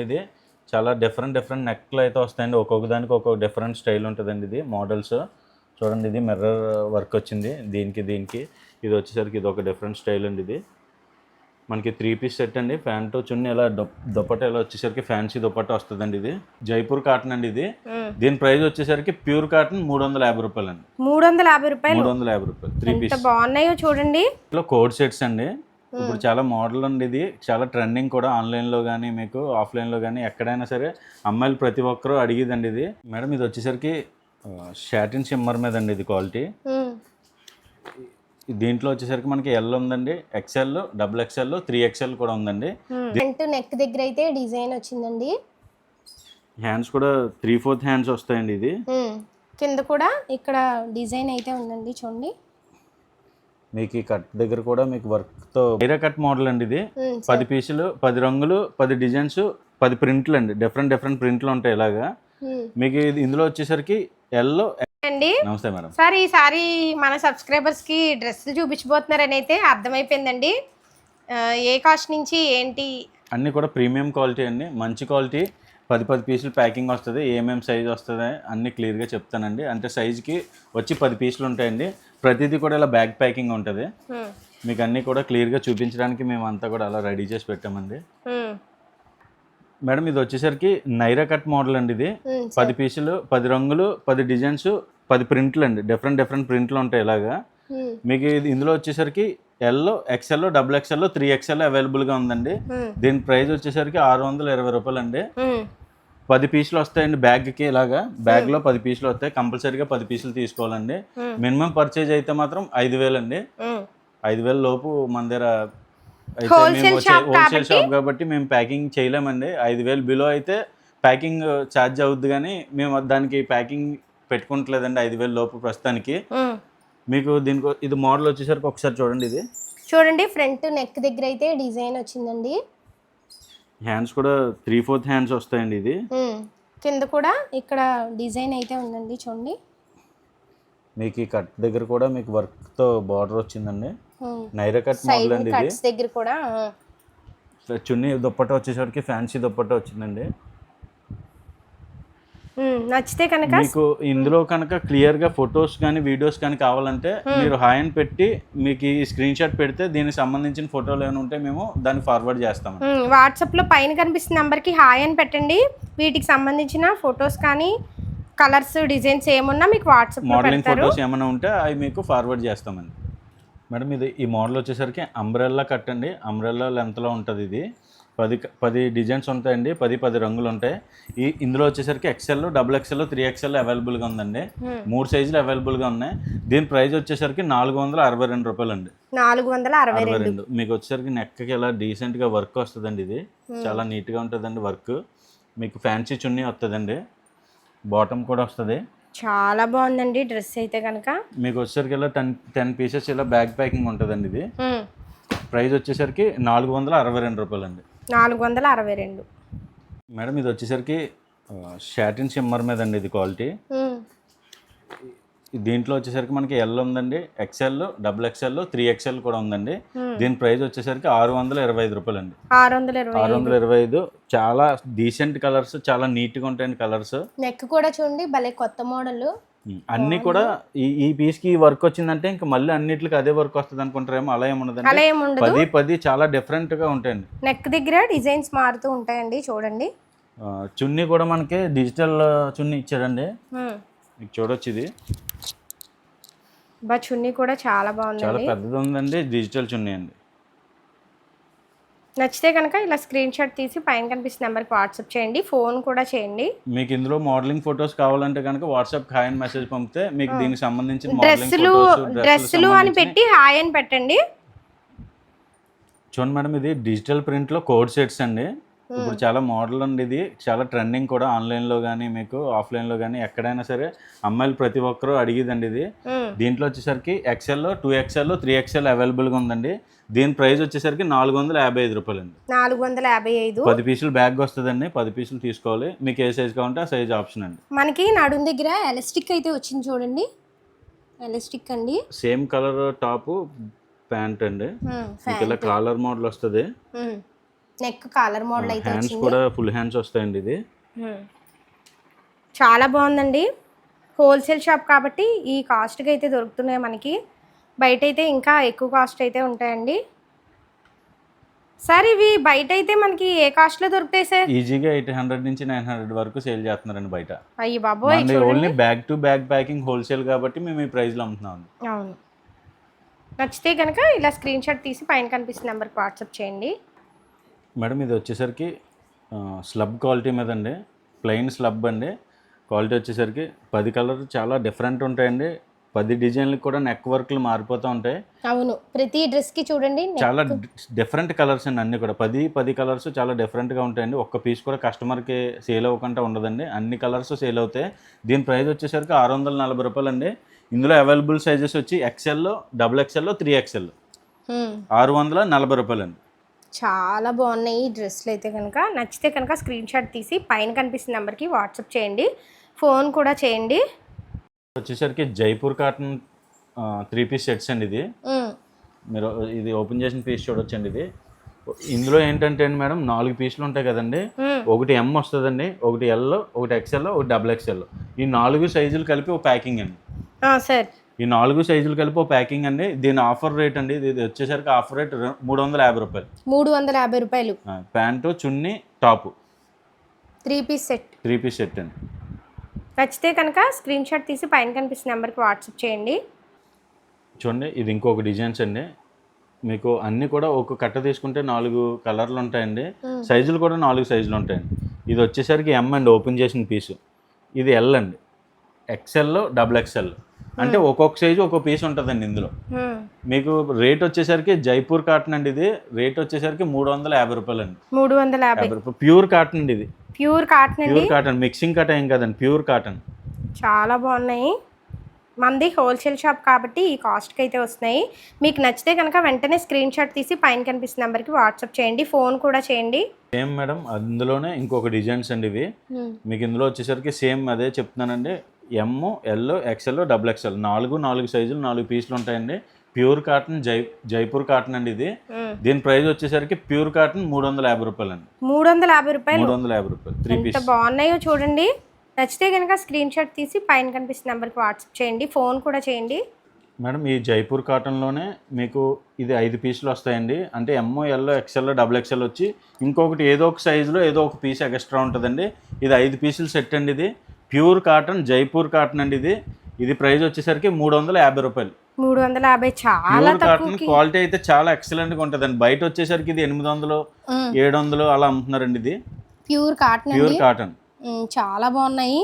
ఇది. చాలా different different నెక్లు అయితే వస్తాయండి. ఒక్కొక్క దానికి ఒక్కొక్క డిఫరెంట్ స్టైల్ ఉంటుందండి ఇది. మోడల్స్ చూడండి ఇది మిర్రర్ వర్క్ వచ్చింది. దీనికి దీనికి. ఇది వచ్చేసరికి ఇది ఒక డిఫరెంట్ స్టైల్ అండి ఇది. మనకి త్రీ పీస్ సెట్ అండి. ప్యాంటు చున్నీ ఇలా దుప్- దుపట్టా ఇలా వచ్చేసరికి ఫ్యాన్సీ దుపట్టా వస్తుందండి ఇది. జైపూర్ కాటన్ అండి ఇది. దీని ప్రైస్ వచ్చేసరికి ప్యూర్ కాటన్ మూడు వందల యాభై రూపాయలు అండి మూడు వందల యాభై రూపాయలు? మూడు వందల యాభై రూపాయలు. త్రీ పీస్ బాగున్నాయో చూడండి. లో కోడ్ సెట్స్ అండి. ఇప్పుడు చాలా మోడల్ అండి ఇది. చాలా ట్రెండింగ్ కూడా ఆన్లైన్లో కానీ మీకు ఆఫ్లైన్లో కానీ ఎక్కడైనా సరే అమ్మాయిలు ప్రతి ఒక్కరూ అడిగేదండి ఇది. మేడం ఇది వచ్చేసరికి షాటిన్ షిమ్మర్ మీద అండి ఇది క్వాలిటీ. దీంట్లో వచ్చేసరికి మనకి ఎల్ ఉందండి. XL double XL three XL కూడా ఉందండి. నెక్ దగ్గర అయితే డిజైన్ వచ్చిందండి. హ్యాండ్స్ కూడా త్రీ ఫోర్త్ హ్యాండ్స్ వస్తాయండి ఇది. కింద కూడా ఇక్కడ డిజైన్ అయితే ఉందండి చూడండి. మీకు ఈ కట్ దగ్గర కూడా మీకు వర్క్తో వేరే కట్ మోడల్ అండి ఇది. పది పీసులు పది రంగులు పది డిజైన్స్ పది ప్రింట్లు అండి. డిఫరెంట్ డిఫరెంట్ ప్రింట్లు ఉంటాయి ఇలాగా. మీకు ఇది ఇందులో వచ్చేసరికి ఎల్లో అండి నమస్తే మేడం. సార్ ఈసారి మన సబ్స్క్రైబర్స్కి డ్రెస్సులు చూపించబోతున్నారని అయితే అర్థమైపోయిందండి ఏ కాస్ట్ నుంచి ఏంటి? అన్నీ కూడా ప్రీమియం క్వాలిటీ అండి. మంచి క్వాలిటీ పది పది పీసులు ప్యాకింగ్ వస్తుంది. ఏమేమి సైజ్ వస్తుంది? అన్నీ క్లియర్గా చెప్తానండి. అంటే సైజుకి వచ్చి పది పీసులు ఉంటాయండి. ప్రతిదీ కూడా ఇలా బ్యాగ్ ప్యాకింగ్ ఉంటుంది. మీకు అన్నీ కూడా క్లియర్గా చూపించడానికి మేము అంతా కూడా అలా రెడీ చేసి పెట్టామండి. మేడం ఇది వచ్చేసరికి నైరా కట్ మోడల్ అండి ఇది. పది పీసులు పది రంగులు పది డిజైన్స్ పది ప్రింట్లు అండి. డిఫరెంట్ డిఫరెంట్ ప్రింట్లు ఉంటాయి ఇలాగా. మీకు ఇది ఇందులో వచ్చేసరికి L XL double XL three XL అవైలబుల్గా ఉందండి. ఉమ్, దీని ప్రైస్ వచ్చేసరికి ఆరు వందల ఇరవై రూపాయలు అండి. పది పీసులు వస్తాయండి బ్యాగ్కి ఇలాగా. బ్యాగ్లో పది పీసులు వస్తాయి. కంపల్సరీగా పది పీసులు తీసుకోవాలండి. Hmm. మినిమం పర్చేజ్ అయితే మాత్రం ఐదు అండి ఉమ్. ఐదు వేల లోపు మన దగ్గర అయితే మేము హోల్సేల్ షాప్ కాబట్టి? మేము ప్యాకింగ్ చేయలేమండి. ఐదు వేలు బిలో అయితే ప్యాకింగ్ ఛార్జ్ అవుద్ది కానీ మేము దానికి ప్యాకింగ్ పెట్టుకుంటలేదండి ఐదు వేలు లోపు ప్రస్తుతానికి. మీకు దీనికి ఇది మోడల్ వచ్చేసరికి ఒకసారి చూడండి ఇది. చూడండి ఫ్రంట్ నెక్ దగ్గర అయితే డిజైన్ వచ్చిందండి. హ్యాండ్స్ కూడా త్రీ ఫోర్త్ హ్యాండ్స్ వస్తాయండి ఇది. ఉమ్. కింద కూడా ఇక్కడ డిజైన్ అయితే ఉందండి చూడండి. మీకు ఈ కట్ దగ్గర కూడా మీకు వర్క్తో బార్డర్ వచ్చిందండి. ఉమ్. నైరా కట్ మోడల్ అండి ఇది. కట్స్ దగ్గర కూడా చున్నీ దుప్పట్టా వచ్చేసరికి ఫ్యాన్సీ దుప్పట్టా వచ్చిందండి. నచ్చితే కనుక మీకు ఇందులో కనుక క్లియర్గా ఫొటోస్ కానీ వీడియోస్ కానీ కావాలంటే మీరు హాయ్ అని పెట్టి మీకు ఈ స్క్రీన్ షాట్ పెడితే దీనికి సంబంధించిన ఫోటోలు ఏమైనా ఉంటే మేము దాన్ని ఫార్వర్డ్ చేస్తాం. ఉమ్, వాట్సాప్లో పైన కనిపిస్తున్న నెంబర్కి హాయ్ అని పెట్టండి. వీటికి సంబంధించిన ఫొటోస్ కానీ కలర్స్ డిజైన్స్ ఏమున్నా మీకు వాట్సాప్లో మోడలింగ్ ఫొటోస్ ఏమైనా ఉంటే అవి మీకు ఫార్వర్డ్ చేస్తామండి. మేడం ఇది ఈ మోడల్ వచ్చేసరికి అంబ్రెల్లా కట్ అండి. అంబ్రెల్లా లెంత్లో ఉంటుంది ఇది. పది పది డిజైన్స్ ఉంటాయండి పది పది రంగులు ఉంటాయి. ఈ ఇందులో వచ్చేసరికి XL double XL three XL అవైలబుల్గా ఉందండి. Hmm. మూడు సైజులు అవైలబుల్గా ఉన్నాయి. దీని ప్రైస్ వచ్చేసరికి నాలుగు వందల అరవై రెండు రూపాయలు అండి నాలుగు వందల అరవై రెండు. మీకు వచ్చేసరికి నెక్కి ఇలా డీసెంట్గా వర్క్ వస్తుందండి ఇది. చాలా నీట్గా ఉంటుందండి వర్క్ మీకు ఫ్యాన్సీ చున్నీ వస్తుందండి. బాటమ్ కూడా వస్తుంది. చాలా బాగుందండి డ్రెస్ అయితే కనుక. మీకు వచ్చేసరికి ఇలా టెన్ టెన్ పీసెస్ ఇలా బ్యాగ్ ప్యాకింగ్ ఉంటుందండి ఇది. ప్రైస్ వచ్చేసరికి నాలుగు వందల అరవై రెండు రూపాయలు అండి నాలుగు వందల అరవై రెండు. మేడం ఇది వచ్చేసరికి షాటిన్ షిమ్మర్ మీద అండి ఇది క్వాలిటీ. దీంట్లో వచ్చేసరికి మనకి ఎల్ ఉందండి XL double XL three XL కూడా ఉందండి. దీని ప్రైస్ వచ్చేసరికి ఆరు వందల ఇరవై ఐదు రూపాయలు అండి ఆరు వందల ఇరవై ఆరు వందల ఇరవై ఐదు. చాలా డీసెంట్ కలర్స్ చాలా నీట్గా ఉంటాయండి కలర్స్ నెక్ కూడా చూడండి భలే కొత్త మోడల్. అన్ని కూడా ఈ ఈ పీస్కి వర్క్ వచ్చిందంటే ఇంకా మళ్ళీ అన్నిటికి అదే వర్క్ వస్తుంది అనుకుంటారేమో అలా ఏముండదు పది పది చాలా డిఫరెంట్గా ఉంటాయండి. నెక్ దగ్గర డిజైన్స్ మారుతూ ఉంటాయండి చూడండి. చున్నీ కూడా మనకి డిజిటల్ చున్నీ ఇచ్చాడండి. మీకు చూడొచ్చు ఇది. బా చున్నీ కూడా చాలా చాలా బాగుందండి. పెద్దది ఉందండి డిజిటల్ చున్నీ అండి. నచ్చితే కనుక ఇలా స్క్రీన్ షాట్ తీసి పైన కనిపిస్తున్న నెంబర్కి వాట్సాప్ చేయండి ఫోన్ కూడా చేయండి. మీకు ఇందులో మోడలింగ్ ఫొటోస్ కావాలంటే కనుక వాట్సాప్ హాయ్ అని మెసేజ్ పంపితే మీకు దీనికి సంబంధించిన డ్రెస్సులు డ్రెస్సులు అని పెట్టి హాయ్ అని పెట్టండి. చూడండి మేడం ఇది డిజిటల్ ప్రింట్లో కోడ్ సెట్స్ అండి. ఇప్పుడు చాలా మోడల్ అండి ఇది. చాలా ట్రెండింగ్ కూడా ఆన్లైన్లో కానీ మీకు ఆఫ్లైన్లో కానీ ఎక్కడైనా సరే అమ్మాయిలు ప్రతి ఒక్కరూ అడిగేదండి ఇది. దీంట్లో వచ్చేసరికి XL two XL three XL అవైలబుల్గా ఉందండి. దీని ప్రైస్ వచ్చేసరికి నాలుగు వందల యాభై ఐదు రూపాయలు అండి నాలుగు వందల యాభై ఐదు. పది పీసులు బ్యాగ్ వస్తుందండి. పది పీసులు తీసుకోవాలి. మీకు ఏ సైజ్ కావాలంటే ఆ సైజ్ ఆప్షన్ అండి. మనకి నడుం దగ్గర ఎలాస్టిక్ అయితే వచ్చింది చూడండి. ఎలాస్టిక్ అండి. సేమ్ కలర్ టాప్ ప్యాంట్ అండి. ఇలా కాలర్ మోడల్ వస్తుంది. నెక్ కాలర్ మోడల్ అయితే హ్యాండ్స్ వచ్చింది. కూడా ఫుల్ హ్యాండ్స్ వస్తాయండి ఇది. చాలా బాగుందండి. హోల్సేల్ షాప్ కాబట్టి ఈ కాస్ట్కి అయితే దొరుకుతున్నాయి మనకి. బయట అయితే ఇంకా ఎక్కువ కాస్ట్ అయితే ఉంటాయండి. సార్ ఇవి బయట అయితే మనకి ఏ కాస్ట్లో దొరుకుతాయి సార్? ఈజీగా ఎయిట్ హండ్రెడ్ నుంచి నైన్ హండ్రెడ్ వరకు సేల్ చేస్తున్నారండి బయట. అయ్యి బాబోయ్ only bag to bag packing wholesale కాబట్టి మేము ఈ ప్రైస్లో అమ్ముతున్నాం అవును. నచ్చితే కనుక ఇలా స్క్రీన్ షాట్ తీసి పైన కనిపిస్తున్న నెంబర్కి వాట్సాప్ చేయండి. మేడం ఇది వచ్చేసరికి స్లబ్ క్వాలిటీ మీద అండి ప్లెయిన్ స్లబ్ అండి. క్వాలిటీ వచ్చేసరికి పది కలర్ చాలా డిఫరెంట్ ఉంటాయండి. పది డిజైన్లకు కూడా నెక్ వర్క్లు మారిపోతూ ఉంటాయి. అవును. ప్రతి డ్రెస్కి చూడండి చాలా డిఫరెంట్ కలర్స్ అండి అన్ని కూడా. పది పది కలర్స్ చాలా డిఫరెంట్గా ఉంటాయండి. ఒక్క పీస్ కూడా కస్టమర్కి సేల్ అవ్వకుండా ఉండదండి. అన్ని కలర్స్ సేల్ అవుతాయి. దీని ప్రైస్ వచ్చేసరికి ఆరు వందల నలభై రూపాయలు అండి. ఇందులో అవైలబుల్ సైజెస్ వచ్చి ఎక్సెల్లో డబుల్ ఎక్సెల్లో త్రీ ఎక్సెల్. ఆరు వందల నలభై రూపాయలు అండి. చాలా బాగున్నాయి ఈ డ్రెస్సులు అయితే కనుక. నచ్చితే కనుక స్క్రీన్ షాట్ తీసి పైన కనిపిస్తున్న నెంబర్కి వాట్సాప్ చేయండి. ఫోన్ కూడా చేయండి. వచ్చేసరికి Jaipur cotton three piece sets అండి ఇది. మీరు ఇది ఓపెన్ చేసిన పీస్ చూడొచ్చండి ఇది. ఇందులో ఏంటంటే అండి మేడం నాలుగు పీసులు ఉంటాయి కదండి. ఒకటి ఎం వస్తుందండి ఒకటి ఎల్ ఒకటి ఎక్స్ఎల్ ఒకటి డబుల్ ఎక్స్ఎల్ ఈ నాలుగు సైజులు కలిపి ఒక ప్యాకింగ్ అండి. సార్. ఈ నాలుగు సైజులు కలిపి ఒక ప్యాకింగ్ అండి. దీని ఆఫర్ రేట్ అండి. ఇది వచ్చేసరికి ఆఫర్ రేట్ మూడు వందల యాభై రూపాయలు. మూడు వందల యాభై రూపాయలు. Pant chunni top. Three piece set. Three piece set అండి. నచ్చితే కనుక స్క్రీన్ షాట్ తీసి పైన కనిపిస్తున్న నెంబర్కి వాట్సాప్ చేయండి. చూడండి ఇది ఇంకొక డిజైన్స్ అండి. మీకు అన్నీ కూడా ఒక కట్ట తీసుకుంటే నాలుగు కలర్లు ఉంటాయండి. సైజులు కూడా నాలుగు సైజులు ఉంటాయండి. ఇది వచ్చేసరికి ఎం అండి ఓపెన్ చేసిన పీసు. ఇది ఎల్ అండి. ఎక్స్ఎల్ డబుల్ ఎక్స్ఎల్ అంటే ఒక్కొక్క సైజు ఒక్కొక్క పీస్ ఉంటుందండి ఇందులో. మ్మ్. మీకు రేట్ వచ్చేసరికి జైపూర్ కాటన్ అండి ఇది. రేట్ వచ్చేసరికి మూడు వందల యాభై రూపాయలు అండి మూడు వందల యాభై. రూపాయలు. ప్యూర్ కాటన్ అండి ఇది. Pure cotton pure cotton mixing cotton ఏం కాదండి. ప్యూర్ కాటన్ చాలా బాగున్నాయి. మనది హోల్సేల్ షాప్ కాబట్టి ఈ కాస్ట్కి అయితే వస్తున్నాయి. మీకు నచ్చితే కనుక వెంటనే స్క్రీన్ షాట్ తీసి పైన కనిపిస్తున్న నెంబర్కి వాట్సాప్ చేయండి. ఫోన్ కూడా చేయండి. సేమ్ మేడం అందులోనే ఇంకొక డిజైన్స్ అండి ఇవి. మీకు ఇందులో వచ్చేసరికి సేమ్ అదే చెప్తున్నానండి. M L XL double XL నాలుగు నాలుగు సైజులు నాలుగు పీసులు ఉంటాయండి. ప్యూర్ కాటన్ జై జైపూర్ కాటన్ అండి ఇది. దీని ప్రైస్ వచ్చేసరికి ప్యూర్ కాటన్ మూడు వందల యాభై రూపాయలు అండి మూడు వందల యాభై రూపాయలు? మూడు వందల యాభై రూపాయలు. త్రీ పీస్ బాగున్నాయో చూడండి. నచ్చితే కనుక స్క్రీన్ షాట్ తీసి పైన కనిపిస్తున్న నెంబర్కి వాట్సాప్ చేయండి. ఫోన్ కూడా చేయండి. మేడం ఈ జైపూర్ కాటన్లోనే మీకు ఇది ఐదు పీసులు వస్తాయండి. అంటే M L XL double XL వచ్చి ఇంకొకటి ఏదో ఒక సైజులో ఏదో ఒక పీస్ ఎక్స్ట్రా ఉంటుందండి. ఇది ఐదు పీసులు సెట్ అండి ఇది. ప్యూర్ కాటన్ జైపూర్ కాటన్ అండి ఇది. ఇది ప్రైస్ వచ్చేసరికి మూడు వందల యాభై రూపాయలు. మూడు వందల యాభై చాలా కాటన్ క్వాలిటీ అయితే చాలా ఎక్సలెంట్గా ఉంటుందండి. బయట వచ్చేసరికి ఇది ఎనిమిది వందలు. ఏడు వందలు అలా అమ్ముతున్నారండి ఇది. Pure cotton pure cotton. చాలా బాగున్నాయి.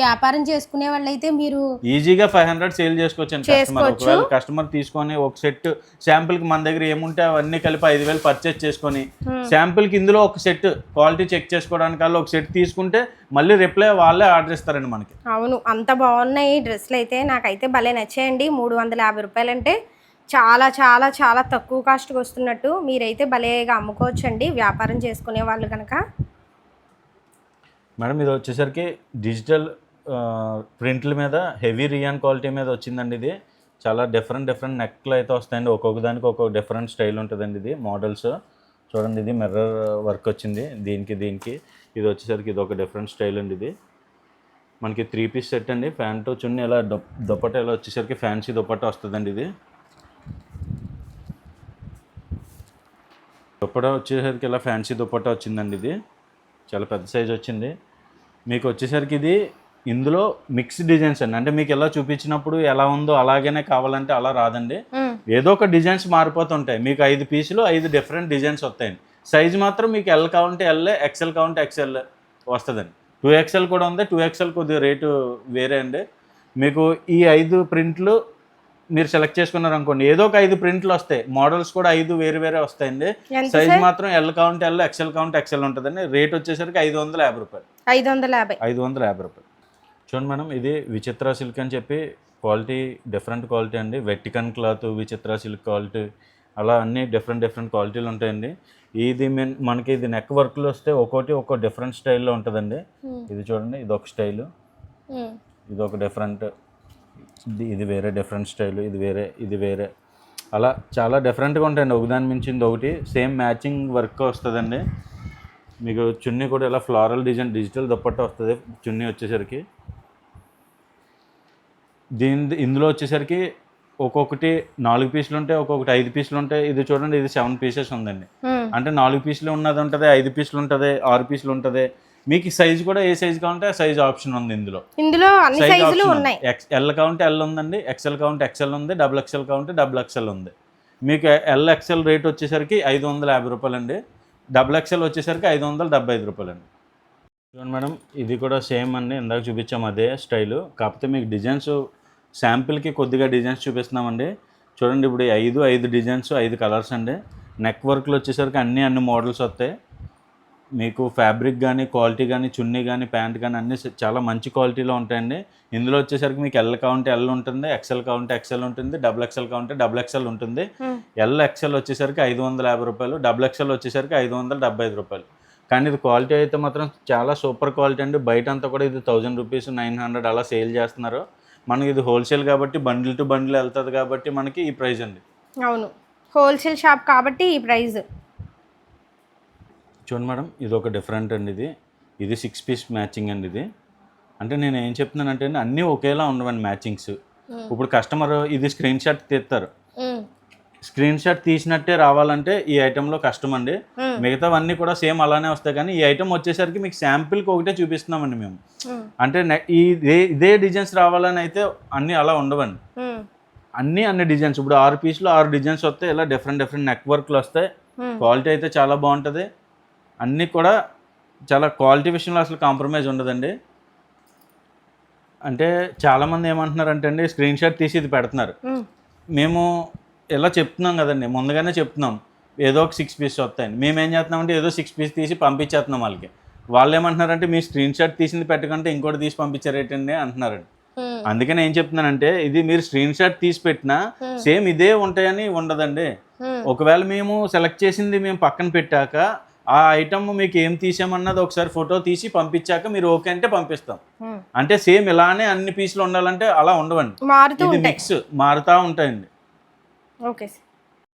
వ్యాపారం చేసుకునే వాళ్ళైతే మీరు ఈజీగా ఫైవ్ హండ్రెడ్ సేల్ చేసుకోవచ్చు కస్టమర్. ఒకవేళ కస్టమర్ తీసుకొని ఒక సెట్ శాంపుల్కి మన దగ్గర ఏముంటే అవన్నీ కలిపి ఐదు వేలు పర్చేస్ చేసుకొని శాంపుల్కి ఇందులో ఒక సెట్ క్వాలిటీ చెక్ చేసుకోవడానికి ఒక సెట్ తీసుకుంటే మళ్ళీ రిప్లై వాళ్ళే ఆర్డర్ ఇస్తారండి మనకి. అవును అంత బాగున్నాయి డ్రెస్సులు అయితే. నాకైతే భలే నచ్చాయండి. మూడు వందల యాభై రూపాయలు అంటే చాలా చాలా చాలా తక్కువ కాస్ట్కి వస్తున్నట్టు. మీరైతే భలేగా అమ్ముకోవచ్చండి. వ్యాపారం చేసుకునే వాళ్ళు కనుక మేడం ఇది వచ్చేసరికి డిజిటల్ ప్రింట్ల మీద హెవీ రియాన్ క్వాలిటీ మీద వచ్చిందండి ఇది. చాలా డిఫరెంట్ డిఫరెంట్ నెక్లు అయితే వస్తాయండి. ఒక్కొక్క దానికి ఒక్కొక్క డిఫరెంట్ స్టైల్ ఉంటుందండి ఇది మోడల్స్. చూడండి ఇది మిర్రర్ వర్క్ వచ్చింది. దీనికి దీనికి. ఇది వచ్చేసరికి ఇది ఒక డిఫరెంట్ స్టైల్ అండి ఇది. మనకి త్రీ పీస్ సెట్ అండి. ప్యాంటు చున్నీ ఇలా దుప్పట ఇలా వచ్చేసరికి ఫ్యాన్సీ దుప్పట వస్తుందండి ఇది. దుప్పట వచ్చేసరికి ఇలా ఫ్యాన్సీ దుప్పట వచ్చిందండి ఇది. చాలా పెద్ద సైజ్ వచ్చింది. మీకు వచ్చేసరికి ఇది ఇందులో మిక్స్ డిజైన్స్ అండి. అంటే మీకు ఎలా చూపించినప్పుడు ఎలా ఉందో అలాగనే కావాలంటే అలా రాదండి. ఏదో ఒక డిజైన్స్ మారిపోతుంటాయి. మీకు ఐదు పీసులు ఐదు డిఫరెంట్ డిజైన్స్ వస్తాయండి. సైజ్ మాత్రం మీకు ఎల్ కావాలంటే ఎల్ ఎక్సెల్ కావాలంటే ఎక్సెల్ వస్తుందండి. టూ ఎక్సెల్ కూడా ఉంది. టూ ఎక్సెల్ కొద్దిగా రేటు వేరే అండి. మీకు ఈ ఐదు ప్రింట్లు మీరు సెలెక్ట్ చేసుకున్నారు అనుకోండి ఏదో ఒక ఐదు ప్రింట్లు వస్తాయి. మోడల్స్ కూడా ఐదు వేరే వేరే వస్తాయండి. సైజ్? మాత్రం ఎల్ కావాలంటే ఎల్ ఎక్సెల్ కావాలంటే ఎక్సెల్ ఉంటుందండి. రేట్ వచ్చేసరికి ఐదు వందల యాభై రూపాయలు. ఐదు వందల యాభై. ఐదు వందల యాభై రూపాయలు. చూడండి మేడం ఇది విచిత్ర సిల్క్ అని చెప్పి క్వాలిటీ డిఫరెంట్ క్వాలిటీ అండి. వెట్టికన్ క్లాత్ విచిత్ర సిల్క్ క్వాలిటీ అలా అన్ని డిఫరెంట్ డిఫరెంట్ క్వాలిటీలు ఉంటాయండి. ఇది మెన్- మనకి ఇది నెక్ వర్క్లు వస్తే ఒక్కోటి ఒక్కో డిఫరెంట్ స్టైల్లో ఉంటుందండి. మ్మ్. ఇది చూడండి ఇది ఒక స్టైలు. ఇది ఒక డిఫరెంట్ ఇది ఇది వేరే డిఫరెంట్ స్టైల్ ఇది వేరే ఇది వేరే. అలా చాలా డిఫరెంట్గా ఉంటాయండి. ఒకదాని మించింది ఒకటి. సేమ్ మ్యాచింగ్ వర్క్ వస్తుందండి. మీకు చున్నీ కూడా ఇలా ఫ్లారల్ డిజైన్ డిజిటల్ దుప్పట్ట వస్తుంది. చున్నీ వచ్చేసరికి. దీని ఇందులో వచ్చేసరికి ఒక్కొక్కటి నాలుగు పీసులు ఉంటాయి ఒక్కొక్కటి ఐదు పీసులు ఉంటాయి. ఇది చూడండి ఇది సెవెన్ పీసెస్ ఉందండి. అంటే నాలుగు పీసులు ఉన్నది ఉంటుంది ఐదు పీసులు ఉంటుంది ఆరు పీసులు ఉంటుంది. మీకు సైజ్ కూడా ఏ సైజ్ కావాలంటే సైజ్ ఆప్షన్ ఉంది ఇందులో. ఇందులో అన్ని సైజులు ఉన్నాయి. ఎల్ కౌంట్ ఎల్ ఉందండి ఎక్సెల్ కౌంట్ ఎక్సెల్ ఉంది double XL count double XL ఉంది. మీకు ఎల్ ఎక్సెల్ రేట్ వచ్చేసరికి ఐదు వందల యాభై రూపాయలు అండి డబుల్ ఎక్సెల్ వచ్చేసరికి ఐదు వందల డెబ్బై ఐదు రూపాయలు అండి చూడండి మేడం ఇది కూడా సేమ్ అండి ఇందాక చూపించాం అదే స్టైలు. కాకపోతే మీకు డిజైన్స్ శాంపిల్కి కొద్దిగా డిజైన్స్ చూపిస్తున్నామండి. చూడండి ఇప్పుడు ఐదు ఐదు డిజైన్స్ ఐదు కలర్స్ అండి. నెక్ వర్క్లు వచ్చేసరికి అన్ని అన్ని మోడల్స్ వస్తాయి. మీకు ఫ్యాబ్రిక్ కానీ క్వాలిటీ కానీ చున్నీ కానీ ప్యాంట్ కానీ అన్నీ చాలా మంచి క్వాలిటీలో ఉంటాయండి. ఇందులో వచ్చేసరికి మీకు ఎల్ కౌంట్ ఎల్ ఉంటుంది ఎక్సెల్ కౌంట్ ఎక్సెల్ ఉంటుంది double XL count double XL ఉంటుంది. ఎల్ ఎక్సెల్ వచ్చేసరికి ఐదు వందల యాభై రూపాయలు డబుల్ ఎక్సెల్ వచ్చేసరికి ఐదు వందల డెబ్బై ఐదు రూపాయలు. కానీ ఇది క్వాలిటీ అయితే మాత్రం చాలా సూపర్ క్వాలిటీ అండి. బయట అంతా కూడా ఇది థౌజండ్ రూపీస్ నైన్ హండ్రెడ్ అలా సేల్ చేస్తున్నారు. మనకి ఇది హోల్సేల్ కాబట్టి బండిల్ టు బండిల్ వెళ్తుంది కాబట్టి మనకి ఈ ప్రైస్ అండి. అవును. హోల్సేల్ షాప్ కాబట్టి ఈ ప్రైస్. చూడండి మేడం ఇది ఒక డిఫరెంట్ అండి ఇది. ఇది సిక్స్ పీస్ మ్యాచింగ్ అండి ఇది. అంటే నేను ఏం చెప్తున్నానంటే అండి అన్నీ ఒకేలా ఉండవండి మ్యాచింగ్స్. ఇప్పుడు కస్టమర్ ఇది స్క్రీన్ షాట్ తీస్తారు. స్క్రీన్ షాట్ తీసినట్టే రావాలంటే ఈ ఐటెంలో కష్టం అండి. మిగతావన్నీ కూడా సేమ్ అలానే వస్తాయి కానీ ఈ ఐటెం వచ్చేసరికి మీకు శాంపిల్కి ఒకటే చూపిస్తున్నామండి మేము. అంటే ఇదే ఇదే డిజైన్స్ రావాలని అయితే అన్నీ అలా ఉండవండి. అన్నీ అన్ని డిజైన్స్ ఇప్పుడు ఆరు పీసులు ఆరు డిజైన్స్ వస్తాయి. ఇలా డిఫరెంట్ డిఫరెంట్ నెక్ వర్క్లు వస్తాయి క్వాలిటీ అయితే చాలా బాగుంటుంది. అన్నీ కూడా చాలా క్వాలిటీ విషయంలో అసలు కాంప్రమైజ్ ఉండదండి. అంటే చాలామంది ఏమంటున్నారంటే అండి స్క్రీన్ షాట్ తీసి ఇది పెడుతున్నారు. మేము ఇలా చెప్తున్నాం కదండి ముందుగానే చెప్తున్నాం. ఏదో ఒక సిక్స్ పీస్ వస్తాయండి మేము ఏం చేస్తున్నామంటే ఏదో సిక్స్ పీస్ తీసి పంపించేస్తున్నాం వాళ్ళకి. వాళ్ళు ఏమంటున్నారంటే మీ స్క్రీన్ షాట్ తీసింది పెట్టకంటే ఇంకోటి తీసి పంపించారేటండి అంటున్నారండి. అందుకని ఏం చెప్తున్నానంటే ఇది మీరు స్క్రీన్ షాట్ తీసి పెట్టినా సేమ్ ఇదే ఉంటాయని ఉండదండి. ఒకవేళ మేము సెలెక్ట్ చేసింది మేము పక్కన పెట్టాక ఆ ఐటమ్ మీకు ఏం తీసామన్నది ఒకసారి ఫోటో తీసి పంపించాక మీరు ఓకే అంటే పంపిస్తాం. అంటే సేమ్ ఇలానే అన్ని పీసులు ఉండాలంటే అలా ఉండవండి. ఇది మిక్స్ మారుతూ ఉంటాయండి. Okay sir